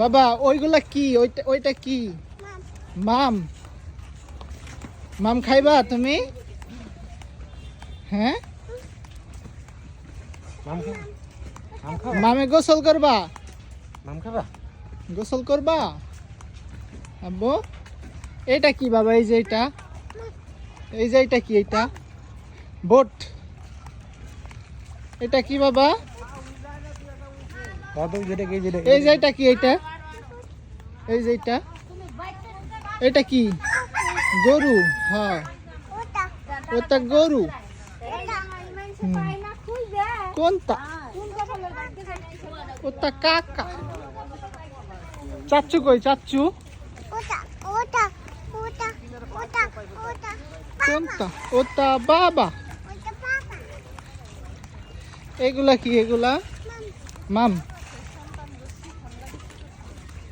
বাবা ওইগুলা কি? ওইটা ওইটা কি? মাম। মাম খাইবা তুমি? হ্যাঁ? মাম গোসল করবা? মাম খাবা? গোসল করবা? আব্বু এটা কি বাবা? এই যে এটা এই যে এটা কি এটা বোট। এটা কি বাবা? এই যে কি এই যে কি? গরু হ্যাঁ। ওটা গরু। কোনটা? কাকা। চাচ্চু কই, চাচ্চু? কোনটা? ওটা বাবা। এগুলা কি, এগুলা? মাম।